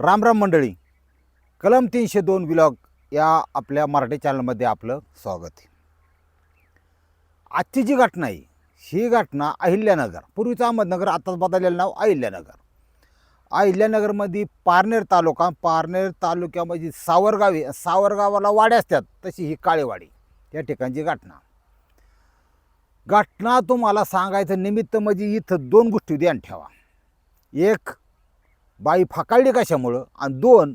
रामराम मंडळी. कलम तीनशे दोन ब्लॉग या आपल्या मराठी चॅनलमध्ये आपलं स्वागत आहे. आजची जी घटना आहे ही घटना अहिल्यानगर पूर्वीचं अहमदनगर आताच बदललेलं नाव अहिल्यानगर. अहिल्यानगरमध्ये पारनेर तालुका पारनेर तालुक्यामध्ये सावरगावी सावरगावाला वाड्या असतात तशी ही काळेवाडी या ठिकाणची घटना. घटना तुम्हाला सांगायचं निमित्त म्हणजे इथं दोन गोष्टी ध्यान ठेवा. एक बाई फाकाळली कशामुळं? आणि दोन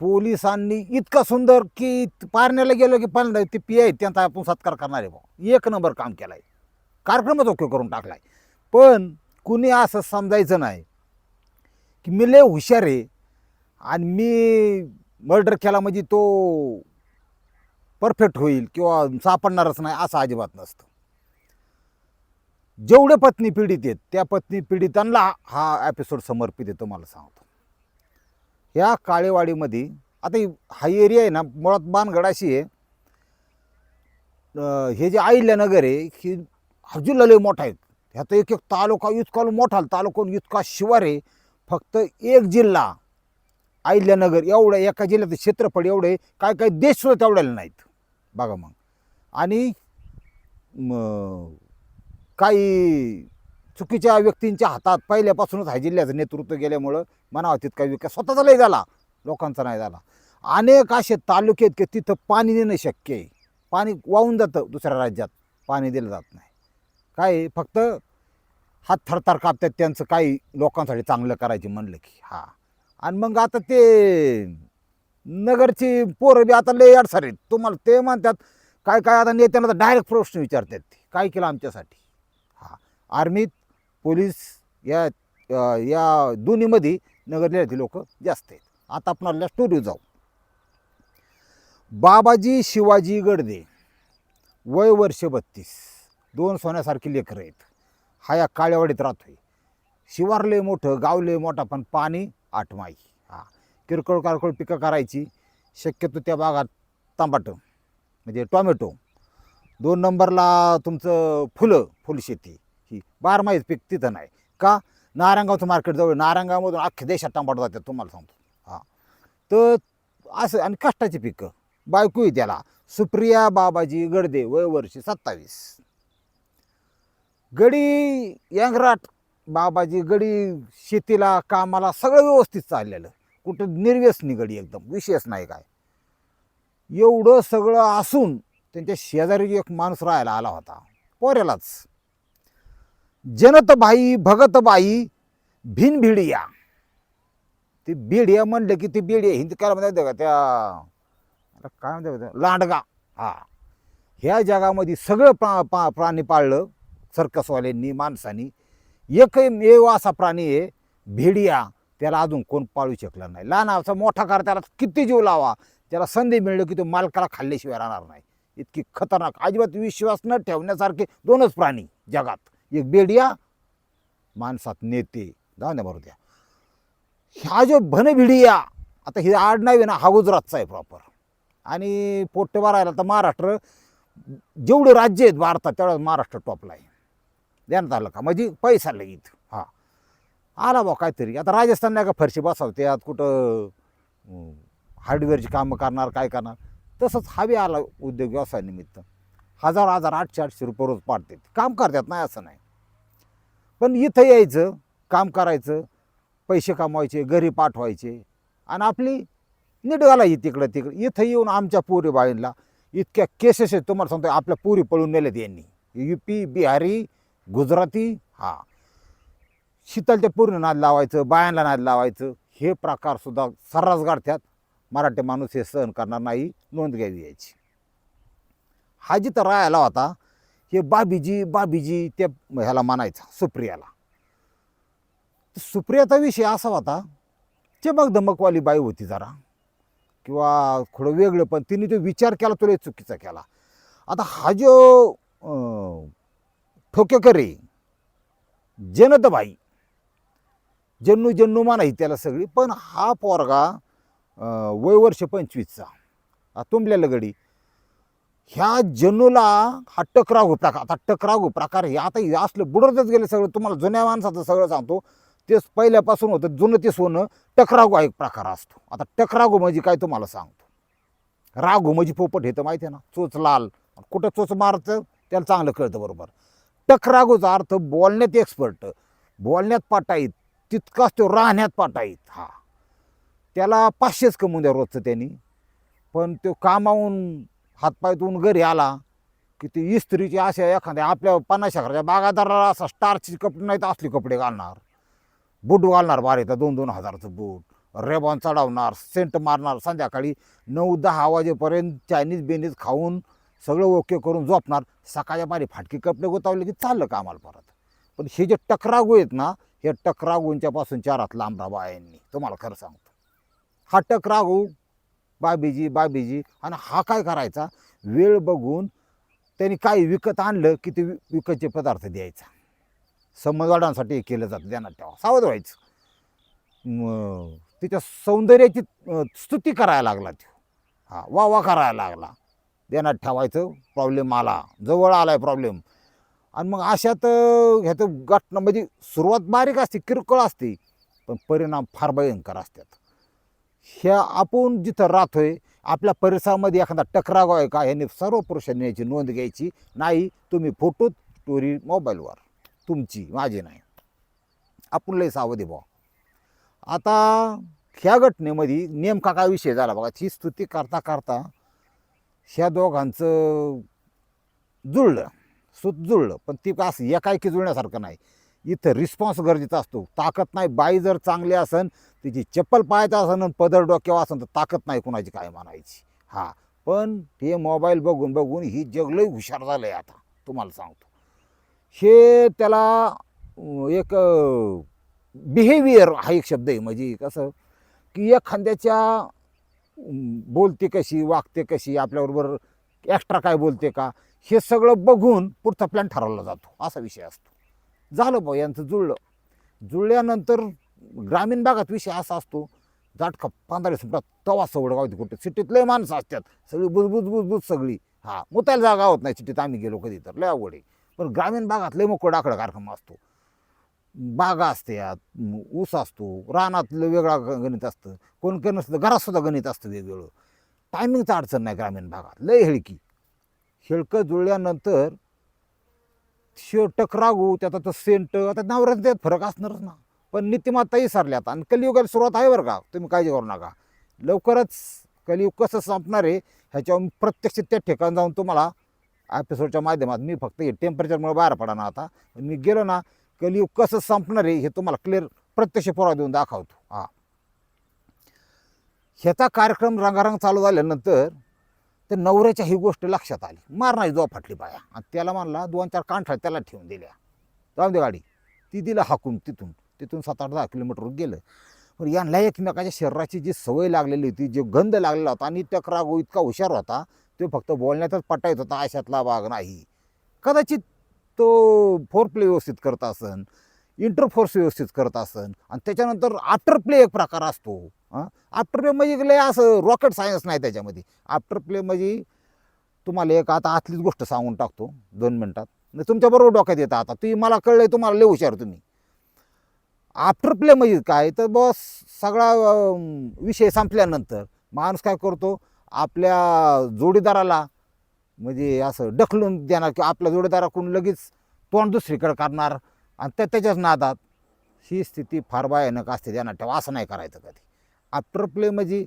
पोलिसांनी इतका सुंदर की पारण्याला गेलो की पण ते पी आहे त्यांचा आपण सत्कार करणार आहे भाऊ. एक नंबर काम केला आहे कार्यक्रमच ओके करून टाकला आहे पण कुणी असं समजायचं नाही की मी लय हुशार आहे आणि मी मर्डर केला म्हणजे तो परफेक्ट होईल किंवा सापडणारच नाही असं अजिबात नसतं. जेवढे पत्नी पीडित आहेत त्या पत्नी पीडितांना हा एपिसोड समर्पित आहे तुम्हाला सांगतो. ह्या काळेवाडीमध्ये आता हा एरिया आहे ना मुळात बानगड अशी आहे हे जे अहिल्यानगर आहे ही हा जिल्हा लय मोठा आहे. ह्यात एक एक तालुका इतका मोठा तालुका आणि इतका शिवार आहे. फक्त एक जिल्हा अहिल्यानगर एवढं एका जिल्ह्याचं क्षेत्रफळ एवढं आहे. काय काय देश सुद्धा तेवढ्याला नाहीत. बघा मग. आणि काही चुकीच्या व्यक्तींच्या हातात पहिल्यापासूनच हाय जिल्ह्याचं नेतृत्व गेल्यामुळं म्हणावं तितका विकास. स्वतःचा नाही झाला. लोकांचा नाही झाला. अनेक असे तालुके आहेत की तिथं पाणी देणं शक्य आहे. पाणी वाहून जातं दुसऱ्या राज्यात. पाणी दिलं जात नाही. काय फक्त हात थरथर कापतात त्यांचं काही लोकांसाठी चांगलं करायचे म्हणलं की. हा. आणि मग आता ते नगरची पोरं बी आता लय अडसर आहेत. तुम्हाला ते म्हणतात काय काय आता नेत्यांना डायरेक्ट प्रश्न विचारतात ते. काय केलं आमच्यासाठी? आर्मीत पोलीस या या दोन्हीमध्ये नगर जिल्ह्यातील लोक जास्त आहेत. आता आपण आपल्या स्टोरी जाऊ. बाबाजी शिवाजी गडदे वय वर्ष बत्तीस. दोन सोन्यासारखी लेकरं आहेत. हा या काळ्यावाडीत राहतोय. शिवार लय मोठं गावले मोठा पण पाणी आठमाई हा. किरकोळ कारकोळ पिकं करायची शक्यतो त्या भागात तांबाटं म्हणजे टॉमॅटो. दोन नंबरला तुमचं फुलं फुलशेती. ही बारमाहीच पीक तिथं नाही. का? नारायणगावचं मार्केट जवळ नारायणगावमधून अख्ख्या देशात टमाटो जातात तुम्हाला सांगतो. हां. तर असं आणि कष्टाची पिकं. बायको त्याला. सुप्रिया बाबाजी गडदे वय वर्ष सत्तावीस. गडी यंगराट बाबाजी गडी शेतीला कामाला सगळं व्यवस्थित चाललेलं. कुठं निर्व्यसनी गडी एकदम. विशेष नाही काय. एवढं सगळं असून त्यांच्या शेजारी एक माणूस राहायला आला होता. पोऱ्यालाच. जनतबाई भगतबाई भिनभिडिया ते बेडिया म्हणलं की ते बिडिया हिंदी काय म्हणतात का त्या? काय म्हणतात लांडगा. हा. ह्या जगामध्ये सगळं प्रा पा प्राणी पाळलं सर्कसवाल्यांनी माणसांनी. एकमेव असा प्राणी आहे भेडिया त्याला अजून कोण पाळू शकला नाही. लहान असा मोठा कार त्याला किती जीव लावा? त्याला संधी मिळलं की तो मालकाला खाल्ल्याशिवाय राहणार नाही. इतकी खतरनाक अजिबात विश्वास न ठेवण्यासारखे दोनच प्राणी जगात. एक बेडिया माणसात नेते. जाऊ द्या बरोबर द्या. ह्या जो भनभिडिया आता हे आडनाव आहे ना हा गुजरातचा आहे प्रॉपर आणि पोट्टे भरायला तर महाराष्ट्र जेवढे राज्य आहेत भारतात तेवढं महाराष्ट्र टॉपला आहे. देण्यात आलं का म्हणजे पैसा लगेच. हा. आला बा काहीतरी. आता राजस्थान नाही का फरशी बसवते आत कुठं हार्डवेअरची कामं करणार काय करणार? तसंच हवे आला उद्योग व्यवसायानिमित्त हजार हजार आठशे आठशे रुपये रोज पाडतात काम करतात नाही असं नाही. पण इथं यायचं काम करायचं पैसे कमवायचे घरी पाठवायचे. आणि आपली नीट घालायची तिकडं तिकडं. इथं येऊन आमच्या पुरी बाळींना इतक्या केसेस आहेत तुम्हाला सांगतो आपल्या पुरी पळून नेल्यात यांनी. यू पी बिहारी गुजराती हा. शीतलच्या पूर्ण नाद लावायचं बायांना नाद लावायचं. हे प्रकारसुद्धा सर्रास गाडत्यात मराठी माणूस हे सहन करणार नाही नोंद घ्यावी यायची हा जिथं राहायला होता हे बाबीजी बाबीजी त्या ह्याला म्हणायचा सुप्रियाला. सुप्रियाचा विषय असा होता चमक धमकवाली बाई होती जरा. किंवा थोडं वेगळं पण तिने तो विचार केला तुला चुकीचा केला. आता हा जो ठोकेकरी जनतबाई जन्नू जन्नू मानाही त्याला सगळी पण हा पोरगा वय वर्ष पंचवीसचा तुंबल्या लगडी गडी. ह्या जनूला हा टकराव प्रकार आता टकराव प्रकार हे आता हे असलं बुडतच गेलं सगळं. तुम्हाला जुन्या माणसाचं सगळं सांगतो. तेच पहिल्यापासून होतं जुनं ते सोनं. टकरागो हा एक प्रकार असतो. आता टकरागो म्हणजे काय तुम्हाला सांगतो. रागू म्हणजे पोपट हे तर माहिती आहे ना. चोच लाल. कुठं चोच मारतं त्याला चांगलं कळतं बरोबर. टकरागूचा अर्थ बोलण्यात एक्सपर्ट बोलण्यात पाटाईत. तितकाच तो राहण्यात पाटाईत. हा. त्याला पाचशेच कमवून द्या रोजचं त्यांनी. पण तो कामावून हातपायतून घरी आला की ती इस्त्रीची अशा एखाद्या आपल्या पन्नास एकराच्या बागादाराला असा स्टारची कपडे नाही तर असली कपडे घालणार. बूट घालणार बारे तर दोन दोन हजारचं बूट. रेबॉन चढवणार सेंट मारणार संध्याकाळी नऊ दहा वाजेपर्यंत चायनीज बेनीज खाऊन सगळं ओके करून झोपणार. सकाळच्या बारी फाटके कपडे गोतावले की चाललं कामाला परत. पण हे जे टकरागू आहेत ना हे टकरागूंच्यापासून चारात लांब राबा यांनी तुम्हाला खरं सांगतो. हा टकरागू बाबीजी बाबीजी आणि हा काय करायचा? वेळ बघून त्यांनी काही विकत आणलं की ते वि- विकतचे पदार्थ द्यायचा. समजवाडांसाठी केलं जातं त्यांना ठेवा सावध व्हायचं. तिच्या सौंदर्याची स्तुती करायला लागला तो. हा वा वा करायला लागला. देण्यात ठेवायचं प्रॉब्लेम आला. जवळ आला आहे प्रॉब्लेम आणि मग अशात ह्याचं गाठणं म्हणजे सुरुवात बारीक असते किरकोळ असते. पण परिणाम फार भयंकर असतात. ह्या आपण जिथं राहतोय आपल्या परिसरामध्ये एखादा टकराव आहे का ह्याने सर्व पुरुषांनी याची नोंद घ्यायची. नाही तुम्ही फोटोत स्टोरी मोबाईलवर तुमची माझी नाही. आपण लय सावधी भाऊ. आता ह्या घटनेमध्ये नेमका काय विषय झाला बघा. ही स्तुती करता करता ह्या दोघांचं जुळलं. सुत जुळलं. पण ती का असं एकाएकी जुळण्यासारखं नाही. इथं रिस्पॉन्स गरजेचा असतो. ताकद नाही. बाई जर चांगली असन तिची चप्पल पाहायचं असन आणि पदर डोक्यावर असन तर ताकद नाही कुणाची काय म्हणायची. हां. पण हे मोबाईल बघून बघून ही जग लई हुशार झालं आहे आता. तुम्हाला सांगतो. हे त्याला एक बिहेवियर हा एक शब्द आहे. म्हणजे कसं की एखाद्याच्या बोलते कशी वागते कशी आपल्याबरोबर एक्स्ट्रा काय बोलते का हे सगळं बघून पुढचा प्लॅन ठरवला जातो. असा विषय असतो. झालं भाऊ यांचं जुळलं. जुळल्यानंतर ग्रामीण भागात विषय असा असतो जाटका पंधरा सुटात तवा सवड गावती कुठे? सिटीत लय माणसं असतात. सगळी बुजबुज बुजबुज सगळी. हा मुतायला जागा होत नाही सिटीत आम्ही गेलो कधी तर. लय अवघड आहे. पण ग्रामीण भागात लय मोकळ डाकडा कार्यक्रम असतो. बागा असते म, ऊस असतो रानातलं वेगळा गणित असतं. कोण कोण नसतं घरातसुद्धा गणित असतं वेगवेगळं. टायमिंगचं अडचण नाही ग्रामीण भागात. लय हेळकी. हेळकं जुळल्यानंतर शिव टकरागू त्याचा तर सेंट आता नवऱ्यात त्यात फरक असणारच ना. पण नीतिमत्ता विसरली आता. आणि कलियुगाला सुरुवात आहे बरं का. तुम्ही काळजी करू नका. लवकरच कलियुग कसं संपणार आहे ह्याच्यावर प्रत्यक्ष त्या ठिकाणी जाऊन तुम्हाला एपिसोडच्या माध्यमात मी फक्त हे टेम्परेचरमुळे बाहेर पडा ना आता मी गेलो ना कलियुग कसं संपणार आहे हे तुम्हाला क्लिअर प्रत्यक्ष पुरावा देऊन दाखवतो. हां. ह्याचा कार्यक्रम रंगारंग चालू झाल्यानंतर तर नवऱ्याच्या ही गोष्ट लक्षात आली. मारणारी जो फाटली बाया. आणि त्याला म्हणला दोन चार कांठा त्याला ठेवून दिल्या. जाऊ दे गाडी. ती दिला हाकून तिथून. तिथून सात आठ दहा किलोमीटर गेलं. पण यांना एकमेकाच्या शरीराची जी सवय लागलेली होती जो गंध लागलेला होता आणि टकरागो हो- इतका हुशार होता तो फक्त बोलण्यातच पटायत होता आशातला भाग नाही. कदाचित तो फोर प्ले व्यवस्थित करत असन इंटरफोर्स व्यवस्थित करत असन. आणि त्याच्यानंतर आफ्टर प्ले एक प्रकार असतो. आफ्टर प्ले म्हणजे लय असं रॉकेट सायन्स नाही त्याच्यामध्ये. आफ्टर प्ले म्हणजे तुम्हाला एक आता आतलीच गोष्ट सांगून टाकतो दोन मिनटात. नाही तुमच्याबरोबर डोक्यात येतं आता. तुम्ही मला कळलंय तुम्हाला लय हुशार तुम्ही. आफ्टर प्ले म्हणजे काय? तर बस सगळा विषय संपल्यानंतर माणूस काय करतो आपल्या जोडीदाराला म्हणजे असं ढकलून देणार किंवा आपल्या जोडीदाराकडून लगेच तोंड दुसरीकडे करणार आणि त्या त्याच्याच नादात ही स्थिती फार भयानक असते त्यांना ठेवा असं नाही करायचं कधी. आफ्टर प्ले म्हणजे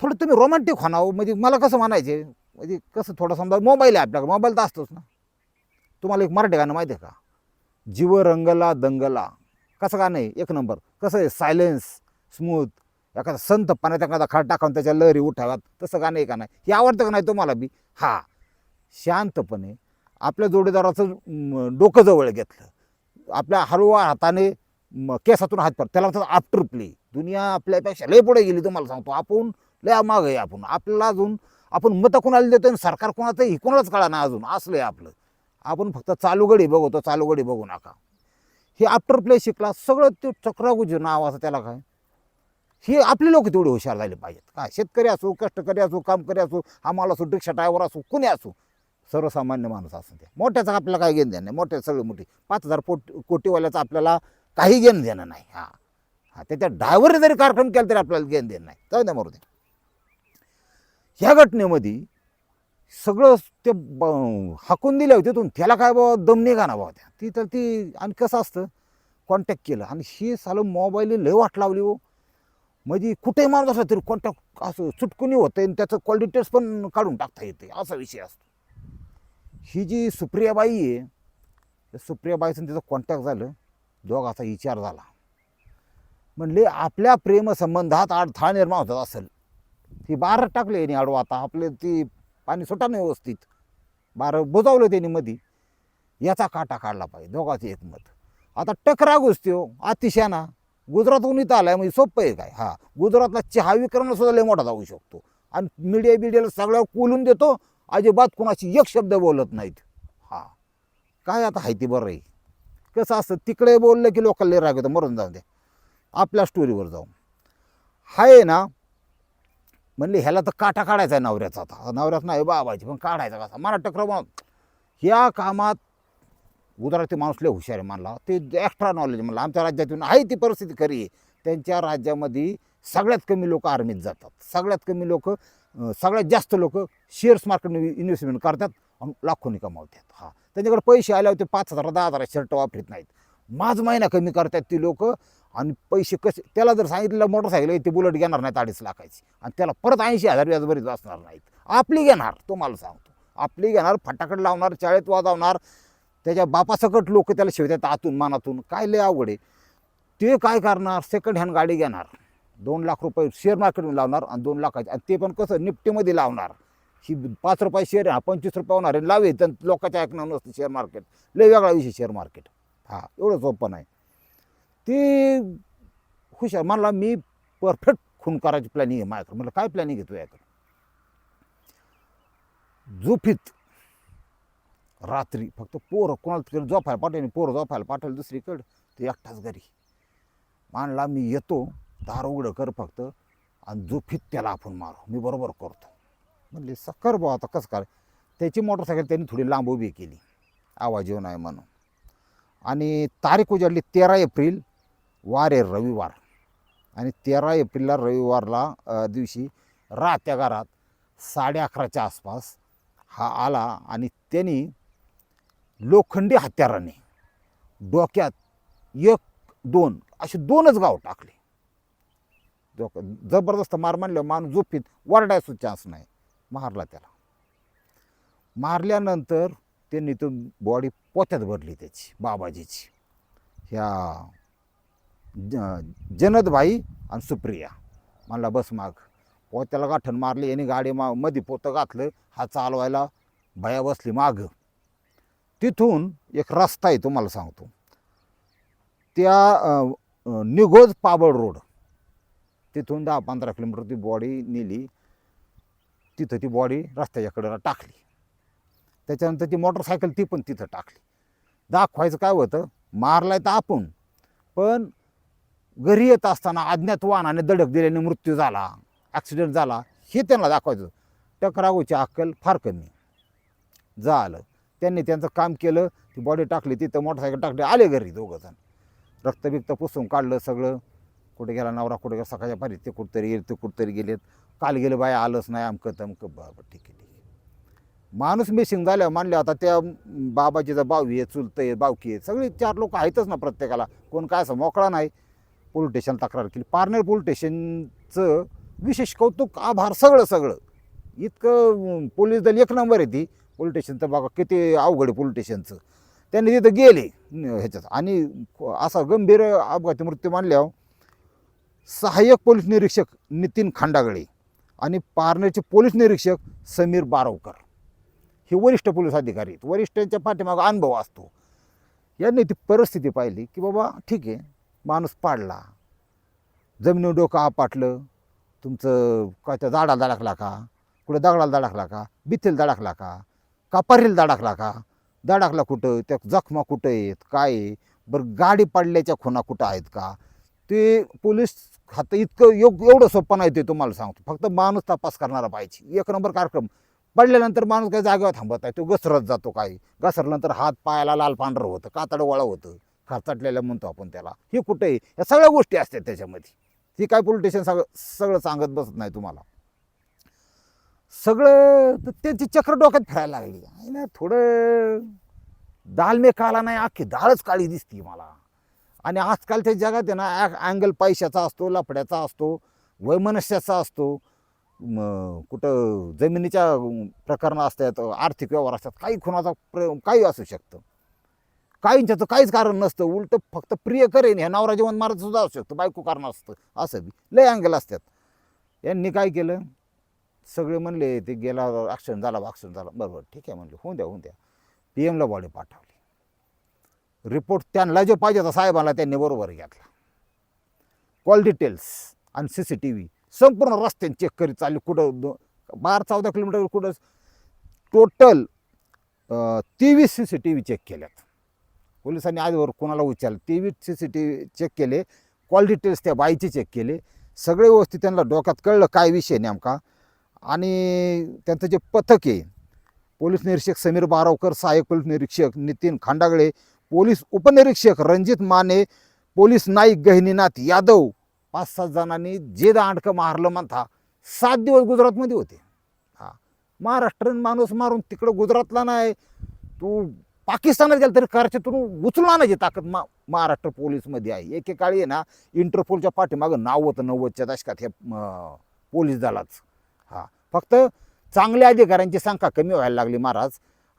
थोडं तुम्ही रोमॅन्टिक होणावं म्हणजे मला कसं म्हणायचे म्हणजे कसं थोडं समजा मोबाईल आहे आपल्याकडे मोबाईल तर असतोच ना. तुम्हाला एक मराठी गाणं माहिती आहे का? जीव रंगला दंगला. कसं गाणं आहे? एक नंबर. कसं आहे? सायलेन्स स्मूथ एखादा संत पाण्यात एखादा खड टाकावून त्याच्या लहरी उठाव्यात. तसं गाणं आहे का नाही? हे आवडतं का नाही तुम्हाला बी? हा. शांतपणे आपल्या जोडीदाराचं डोकं जवळ घेतलं. आपल्या हळूवार हाताने केसातून हात पर त्याला म्हणतात आफ्टर प्ले दुनिया आपल्यापेक्षा लय पुढे गेली तुम्हाला सांगतो. आपण लय माग आहे आपण. आपल्याला अजून आपण मतं कोणाला देतो आणि सरकार कोणाचं हे कोणालाच कळा ना अजून. असलं आहे आपलं. आपण फक्त चालू गडी बघतो चालू बघू नका. हे आफ्टर प्ले शिकला सगळं ते चक्रागुजी नाव असं त्याला काय? हे आपले लोक तेवढे हुशार झाले पाहिजेत. काय? शेतकरी असो कष्टकरी असो कामकरी असो आम्हाला असो रिक्षा ड्रायव्हर असो कुणी असो. सर्वसामान्य माणूस असं ते मोठ्याचा आपल्याला काय घेणं देणं नाही. मोठ्या सगळे मोठी. पाच हजार पोट कोटीवाल्याचं आपल्याला काही घेणं देणं नाही. हा. हा त्याच्या ड्रायव्हरने जरी कार्यक्रम केला तरी आपल्याला घेणं देणं नाही. जाऊ द्या मरू ह्या घटनेमध्ये सगळं ते ब- हाकून दिले होते तिथून. त्याला काय बाबा दम निघा ना बाबा त्या. ती तर ती आणि कसं असतं? कॉन्टॅक्ट केलं. आणि ही सालं मोबाईल लय वाट लावली हो. म्हणजे कुठेही माणूस असला तरी कॉन्टॅक्ट असं चुटकुनी होतं आणि त्याचं कॉल पण काढून टाकता येते असा विषय असतो. ही जी सुप्रियाबाई आहे त्या सुप्रियाबाईचं तिचं कॉन्टॅक्ट झालं दोघाचा विचार झाला. म्हणले आपल्या प्रेमसंबंधात अडथळा निर्माण होत असेल. ती बार टाकले यांनी आडवा आता आपले ती पाणी सुटा नाही व्यवस्थित. बार बुजावलं त्यांनी मधी. याचा काटा काढला पाहिजे दोघांचे एकमत. आता टकरा गोष्टी हो अतिशयाना गुजरातहून इथं आलाय म्हणजे सोपं आहे काय? हा गुजरातला चहा विकरणं सुद्धा लय मोठा जाऊ शकतो. आणि मीडिया बिडियाला सगळ्यावर कोलून देतो अजिबात कोणाशी एक शब्द बोलत नाहीत. हा. काय आता हायती बरं आहे. कसं असतं तिकडे बोललं की लोकांना राग येतं मरून जाऊ दे. आपल्या स्टोरीवर जाऊ. हाय ना म्हणले ह्याला तर काटा काढायचा आहे नवऱ्याचा आता. नवऱ्याच नाही बाबाची पण काढायचा कसा? मला टक्कर ह्या कामात गुजराती माणूस लय हुशार आहे मानला ते एक्स्ट्रा नॉलेज म्हणलं. आमच्या राज्यातून आहे ती परिस्थिती खरी त्यांच्या राज्यामध्ये सगळ्यात कमी लोक आर्मीत जातात. सगळ्यात कमी लोक सगळ्यात जास्त लोक शेअर्स मार्केटने इन्व्हेस्टमेंट करतात आणि लाखोनी कमावतात. हा. त्यांच्याकडे पैसे आले होते पाच हजार दहा हजार शर्ट वापरत नाहीत. माझ महिना कमी करतात ती लोक आणि पैसे कसे त्याला जर सांगितलं मोटरसायकल आहे, ते बुलेट घेणार नाहीत अडीच लाखाची. आणि त्याला परत ऐंशी हजार व्याजभरीत असणार नाहीत. आपली घेणार तो मला सांगतो. आपली घेणार फटाकड लावणार चाळीत वाजवणार त्याच्या बापासकट लोक त्याला शिवतात आतून मनातून. काय लय अवघड आहे. ते काय करणार? सेकंड हँड गाडी घेणार. दोन लाख रुपये शेअर मार्केटमध्ये लावणार आणि दोन लाखाचे. आणि ते पण कसं निफ्टीमध्ये लावणार. ही पाच रुपये शेअर हा पंचवीस रुपये होणार आहे. लावेल तर लोकांच्या ऐकणार नसतं शेअर मार्केट लय वेगळा विषय शेअर मार्केट हा एवढं सोपं नाही. ते हुशार मला मी परफेक्ट खून करायची प्लॅनिंग आहे माझ्याकडे. म्हटलं काय प्लॅनिंग घेतो याकडे? जुफीत रात्री फक्त पोरं कोणाला तिकडे झोपायला पाठवली पोरं झोपायला पाठवली दुसरीकडं ते एकटाच घरी. मानला मी येतो. दार उघडं कर फक्त आणि जुफीत त्याला आपण मारू. मी बरोबर करतो. म्हणले सकर भाऊ आता कसं काय त्याची मोटरसायकल त्यांनी थोडी लांब उभी केली. आवाज येऊ नये म्हणून. आणि तारीख उजाडली तेरा एप्रिल वार आहे रविवार. आणि तेरा एप्रिलला रविवारला दिवशी राहत्या घरात साडे अकराच्या आसपास हा आला आणि त्यांनी लोखंडी हत्याराने डोक्यात एक दोन असे दोनच गाव टाकले. डोक्यात जबरदस्त मार म्हणलं माणूस झोपीत वरडायचा चान्स नाही. मारला त्याला. मारल्यानंतर त्यांनी तो बॉडी पोत्यात भरली त्याची बाबाजीची. ह्या ज- जनदभाई आणि सुप्रिया. म्हणला बस माग. पोत्याला गाठण मारली यांनी गाडी मा मध्ये पोतं घातलं हा चालवायला भया बसली माग. तिथून एक रस्ता आहे तुम्हाला सांगतो. त्या निघोज निगोज पाबळ रोड. तिथून दहा पंधरा किलोमीटर ती बॉडी नेली. तिथं ती बॉडी रस्त्याच्याकडं टाकली. त्याच्यानंतर ती मोटरसायकल ती पण तिथं टाकली. दाखवायचं काय होतं मारलाय तर आपण पण घरी येत असताना अज्ञात वाहनाने दडक दिल्याने मृत्यू झाला ॲक्सिडेंट झाला हे त्यांना दाखवायचं. टकरावूची अक्कल फार कमी. झालं. त्यांनी त्यांचं काम केलं ती बॉडी टाकली तिथं मोटरसायकल टाकली आले घरी दोघंजण रक्त बिक्त पुसून काढलं सगळं. कुठे गेला नवरा कुठे गेला सकाळच्या पारी ते कुठतरी गेले ते कुठतरी गेलेत. काल गेले बाय आलंच नाही अमकं तमकं बाबा ठीक आहे ठीक आहे. माणूस मिसिंग झाल्यावर मानले आता त्या बाबाजीचा बावी आहे चुलतं आहे बावकी आहे सगळे चार लोक आहेतच ना प्रत्येकाला. कोण काय असं मोकळा नाही. पोलीस स्टेशन तक्रार केली. पारनेर पोलीस स्टेशनचं विशेष कौतुक आभार सगळं सगळं. इतकं पोलीस दल एक नंबर आहे ती. पोलीस स्टेशनचं बघा किती अवघड आहे पोलीस स्टेशनचं. त्यांनी तिथं गेले ह्याच्यात. आणि असा गंभीर अपघाती मृत्यू मानल्यावर सहाय्यक पोलीस निरीक्षक नितीन खांडागळे आणि पारनेरचे पोलीस निरीक्षक समीर बारवकर. हे वरिष्ठ पोलीस अधिकारी आहेत. वरिष्ठांच्या पाठीमागं अनुभव असतो. यांनी ती परिस्थिती पाहिली की बाबा ठीक आहे माणूस पाडला. जमिनीवर डोकं आपाटलं. तुमचं काय त्या झाडाला दडकला का? कुठं दगडाला दडकला का? बिथेला दडकला का? कापारीला दडकला का? धडकला कुठं? त्या जखमा कुठं आहेत? काय आहे? बरं गाडी पाडल्याच्या खुणा कुठं आहेत का? ते पोलीस खातं इतकं योग एवढं सोपं नाही ते तुम्हाला सांगतो. फक्त माणूस तपास करणारा पाहिजे. एक नंबर कार्यक्रम पडल्यानंतर माणूस काही जागेवर थांबत आहे तो घसरत जातो काही. घसरल्यानंतर हात पायाला लाल पांढरं होतं कातडं वळं होतं खरचटलेलं म्हणतो आपण त्याला. हे कुठे या सगळ्या गोष्टी असतात त्याच्यामध्ये. ती काय पोलिटिशियन सगळं सगळं सांगत बसत नाही तुम्हाला. सगळं तर त्यांची चक्र डोक्यात फिरायला लागली. आहे ना थोडं दाल मे काला नाही अख्खी दाळच काळी दिसती मला. आणि आजकालच्या जगात आहे ना अँगल पैशाचा असतो लफड्याचा असतो वैमनस्याचा असतो. म, कुठं जमिनीच्या प्रकरणं असतात आर्थिक व्यवहार असतात काही खुणाचा प्र काही असू शकतं. काहींच्या तर काहीच कारण नसतं उलट फक्त प्रिय करेन ह्या नवरा जेवण मारत सुद्धा असू शकतं बायको कारण असतं असं बी. लय अँगल असतात. यांनी काय केलं? सगळे म्हणले ते गेला ॲक्सिडेंट झाला ॲक्सिडेंट झाला. बरोबर ठीक आहे म्हणले होऊन द्या होऊन द्या. पी एमला बॉडी पाठवली. रिपोर्ट त्यांना जे पाहिजे होता साहेबाला त्यांनी बरोबर घेतला. कॉल डिटेल्स आणि सी सी टी व्ही संपूर्ण रस्त्याने चेक करीत चालली. कुठं दो बारा चौदा किलोमीटर कुठं टोटल तेवीस C C T V check केल्यात. पोलिसांनी आजवर कोणाला विचारलं? तेवीस C C T V check केले. कॉल डिटेल्स त्या बाईचे चेक केले. सगळे व्यवस्थित त्यांना डोक्यात कळलं काय विषय नेमका. आणि त्यांचं जे पथक आहे पोलीस निरीक्षक समीर बारावकर सहाय्यक पोलीस निरीक्षक नितीन खांडागळे पोलीस उपनिरीक्षक रणजित माने पोलीस नाईक गहिनीनाथ यादव पाच सात जणांनी जे दांडकं मारलं म्हणता सात दिवस गुजरातमध्ये होते. हां. महाराष्ट्रीयन माणूस मारून तिकडं गुजरातला नाही तू पाकिस्तानात गेला तरी कारच्यातून उचलून आणायची ताकद मा महाराष्ट्र पोलीसमध्ये आहे. एकेकाळी आहे ना इंटरपोलच्या पाठीमागं नाव होतं नव्वदच्या दशकात हे पोलीस दलाच. हां. फक्त चांगल्या अधिकाऱ्यांची संख्या कमी व्हायला लागली महाराज.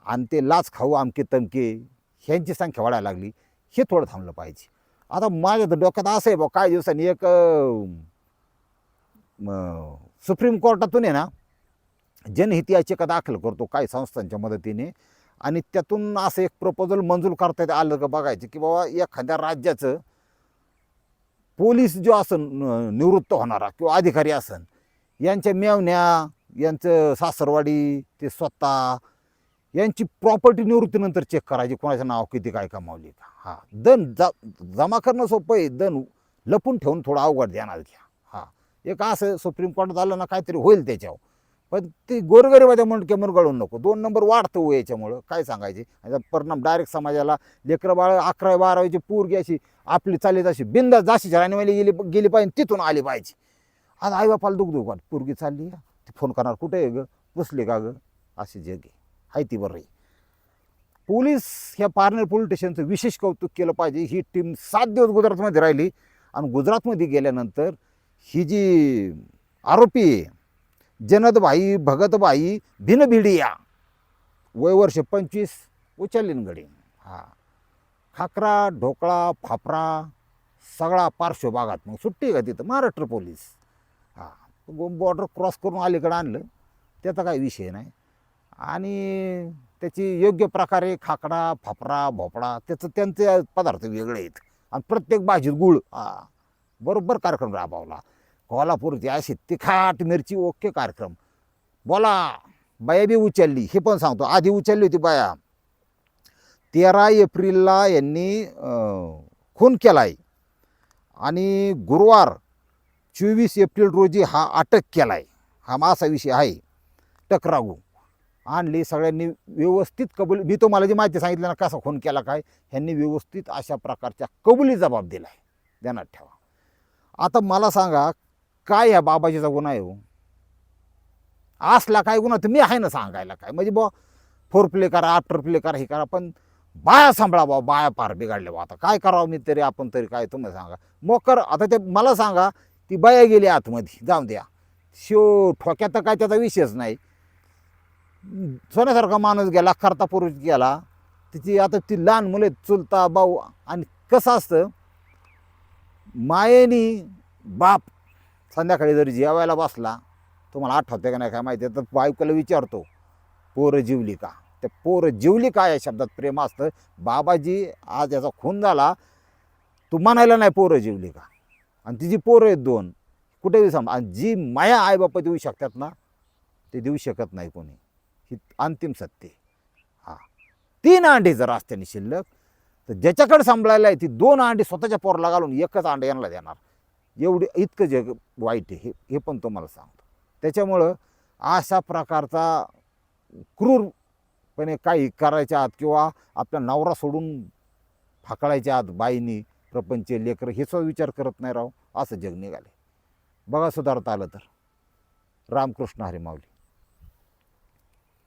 आणि ते लाच खाऊ आमके तमके. ह्यांची संख्या वाढायला लागली हे थोडं थांबलं पाहिजे. आता माझ्या तर डोक्यात असं आहे बा काही दिवसांनी एक सुप्रीम कोर्टातून आहे ना जनहित याचिका दाखल करतो काही संस्थांच्या मदतीने आणि त्यातून असं एक प्रपोजल मंजूर करता येत आलं का बघायचं की बाबा एखाद्या राज्याचं पोलीस जो असन निवृत्त होणारा किंवा अधिकारी असन यांच्या मेवण्या यांचं सासरवाडी ते स्वतः यांची प्रॉपर्टी निवृत्तीनंतर चेक करायची. कोणाचं नाव किती काय कमावली का हा. दन जा जमा करणं सोपं आहे. दन लपून ठेवून थोडं अवघड ध्यानात घ्या. हा. एक असं सुप्रीम कोर्टात आलं ना काहीतरी होईल त्याच्यावर. पण ती गोरगरिबाच्या मुंडके गळून नको. दोन नंबर वाढतं हो याच्यामुळं. काय सांगायचे? याचा परिणाम डायरेक्ट समाजाला लेकरं बाळ अकरा बारावीची पूरगी अशी आपली चालली तशी बिंदा जाशीच्या राणीवाली गेली गेली पाहिजे तिथून आली पाहिजे. आज आई बापाला दुख दुख पूरगी चालली ती फोन करणार कुठे आहे ग? बसली का ग? अशी जग आहे. आहे ती बरं. पोलीस ह्या पारनेर पोलीस स्टेशनचं विशेष कौतुक केलं पाहिजे. ही टीम सात दिवस गुजरातमध्ये राहिली आणि गुजरातमध्ये गेल्यानंतर ही जी आरोपी आहे जनदभाई भगतभाई भिनभिडिया वय वर्ष पंचवीस उचलिनगडी हा. खाकरा ढोकळा फाफरा सगळा पार्श्व भागात मग सुट्टी आहे का तिथं? महाराष्ट्र पोलीस. हां. बॉर्डर क्रॉस करून अलीकडं आणलं. त्याचा काही विषय नाही. आणि त्याची योग्य प्रकारे खाकडा फाफरा भोपळा त्याचं त्यांचे पदार्थ वेगळे आहेत. आणि प्रत्येक भाजीत गुळ हा बरोबर कार्यक्रम राबवला. कोल्हापूरची अशी तिखाट मिरची ओके कार्यक्रम. बोला बाया बी उचलली हे पण सांगतो. आधी उचलली होती बाया. तेरा एप्रिलला यांनी खून केला आहे आणि गुरुवार चोवीस एप्रिल रोजी हा अटक केला आहे हा मासा विषय आहे. टकरागू आणली सगळ्यांनी व्यवस्थित कबुली मी तुम्हाला जी माहिती सांगितली ना कसा खून केला काय ह्यांनी व्यवस्थित अशा प्रकारच्या कबुली जबाब दिला आहे ध्यानात ठेवा. आता मला सांगा काय ह्या बाबाजीचा गुन्हा आहे हो? असला काय गुन्हा तर मी आहे ना सांगायला काय? म्हणजे बा फोर प्ले करा आफ्टर प्ले करा हे करा पण बाया सांभाळा बा बाया पार बिघडल्या बा आता काय करावं मी तरी आपण तरी काय तुम्ही सांगा. मोकर आता ते मला सांगा ती बाया गेली आतमध्ये जाऊन द्या. शिव ठोक्यात तर काय त्याचा विषयच नाही. सोन्यासारखा माणूस गेला करता पुरुष गेला तिची आता ती लहान मुले चुलता भाऊ आणि कसं असतं मायेनी बाप संध्याकाळी जर जेवायला बसला तुम्हाला आठवते का नाही काय माहिती? आहे, तर बायकोला विचारतो पोरं जिवली का? त्या पोरं जिवली का या शब्दात प्रेम असतं? बाबाजी आज याचा खून झाला तू म्हणायला नाही पोरं जिवली का? आणि तिची पोरं आहेत दोन. कुठेही सांग. आणि जी माया आईबापा देऊ शकतात ना ते देऊ शकत नाही कोणी. ही अंतिम सत्य आहे. तीन अंडी जर असत्याने शिल्लक तर ज्याच्याकडे सांभाळायला आहे ती दोन अंडी स्वतःच्या पोरला घालून एकच अंडे यांना देणार. एवढी इतकं जग वाईट आहे हे हे पण तुम्हाला सांगतो. त्याच्यामुळं अशा प्रकारचा क्रूरपणे काही करायच्या आत किंवा आपला नवरा सोडून फाकळायच्या आत बाईनी प्रपंच लेकर हेचा विचार करत नाही राव असं जग निघाले बघा सुधारता आलं तर. रामकृष्ण हरी माऊली.